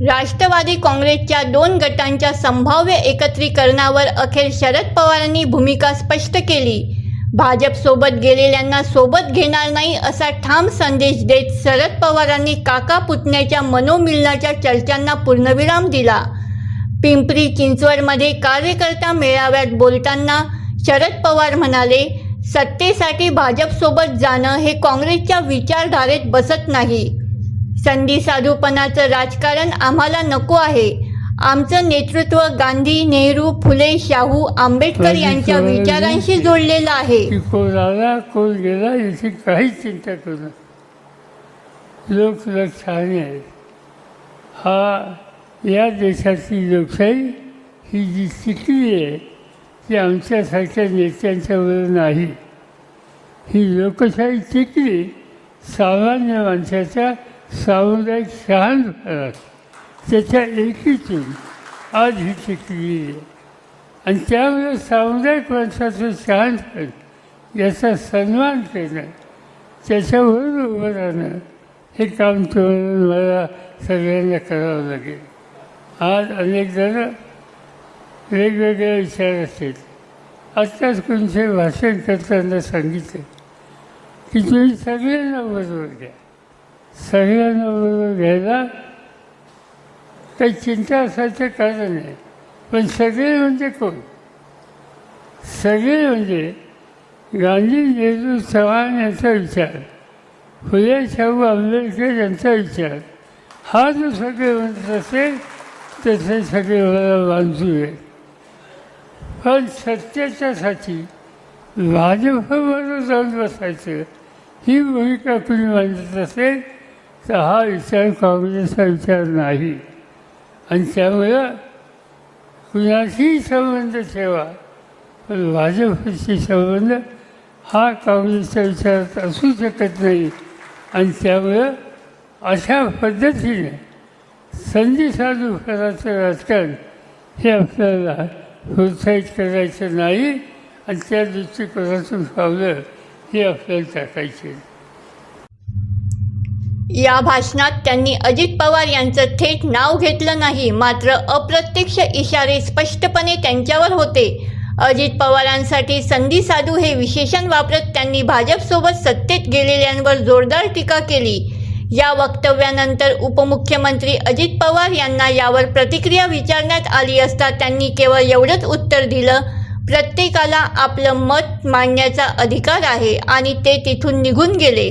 राष्ट्रवादी काँग्रेसच्या दोन गटांच्या संभाव्य एकत्रीकरणावर अखेर शरद पवारांनी भूमिका स्पष्ट केली. भाजपसोबत गेलेल्यांना सोबत घेणार नाही असा ठाम संदेश देत शरद पवारांनी काका पुतण्याच्या मनोमिलनाच्या चर्चांना पूर्णविराम दिला. पिंपरी चिंचवडमध्ये कार्यकर्ता मेळाव्यात बोलताना शरद पवार म्हणाले सत्तेसाठी भाजपसोबत जाणं हे काँग्रेसच्या विचारधारेत बसत नाही. संधी साधूपणाचं राजकारण आम्हाला नको आहे. आमचं नेतृत्व गांधी नेहरू फुले शाहू आंबेडकर यांच्या विचारांशी जोडलेलं आहे. की कोण आला कोण गेला याची काहीच चिंता करू लोक लक्षाने आहेत. हा या देशाची लोकशाही ही जी शिकली आहे ती आमच्यासारख्या नेत्यांच्यावर नाही. ही लोकशाही शिकली सामान्य माणसाच्या सामुदायिक शहाणपणात त्याच्या एकीतून आज ही शिकली आहे. आणि त्यामुळे सामुदायिक माणसाचं शहाणपण याचा सन्मान करणं त्याच्यावर उभं राहणं हे काम तुम्हाला मला सगळ्यांना करावं लागेल. आज अनेक जण वेगवेगळे विचार असतील. आत्ताच कोणते भाषण करताना सांगितलं की तुम्ही सगळ्यांना बरोबर घ्या. सगळ्यांना बरोबर घ्यायला काही चिंता असायचं कारण नाही. पण सगळे म्हणजे कोण? सगळे म्हणजे गांधी नेहरू चव्हाण यांचा विचार फुले शाहू आंबेडकर यांचा विचार. हा जो सगळे म्हणत असेल तसे सगळे मला बांधू आहे पण सत्याच्यासाठी भाजपबरोबर जाऊन बसायचं ही भूमिका कुणी मांडत असेल? हा विचार काँग्रेसचा विचार नाही. आणि त्यामुळं कुणाशीही संबंध ठेवा. पण भाजपशी संबंध हा काँग्रेसच्या विचारात असू शकत नाही. आणि त्यामुळं अशा पद्धतीने संधी साधूपणाचं राजकारण हे आपल्याला प्रोत्साहित करायचं नाही. आणि त्या दृष्टिकोनातून पावलं हे आपल्याला टाकायचे या भाषणात त्यांनी अजित पवार यांचं थेट नाव घेतलं नाही मात्र अप्रत्यक्ष इशारे स्पष्टपणे त्यांच्यावर होते. अजित पवारांसाठी संधी साधू हे विशेषण वापरत त्यांनी भाजपसोबत सत्तेत गेलेल्यांवर जोरदार टीका केली. या वक्तव्यानंतर उपमुख्यमंत्री अजित पवार यांना यावर प्रतिक्रिया विचारण्यात आली असता त्यांनी केवळ एवढंच उत्तर दिलं प्रत्येकाला आपलं मत मांडण्याचा अधिकार आहे आणि ते तिथून निघून गेले.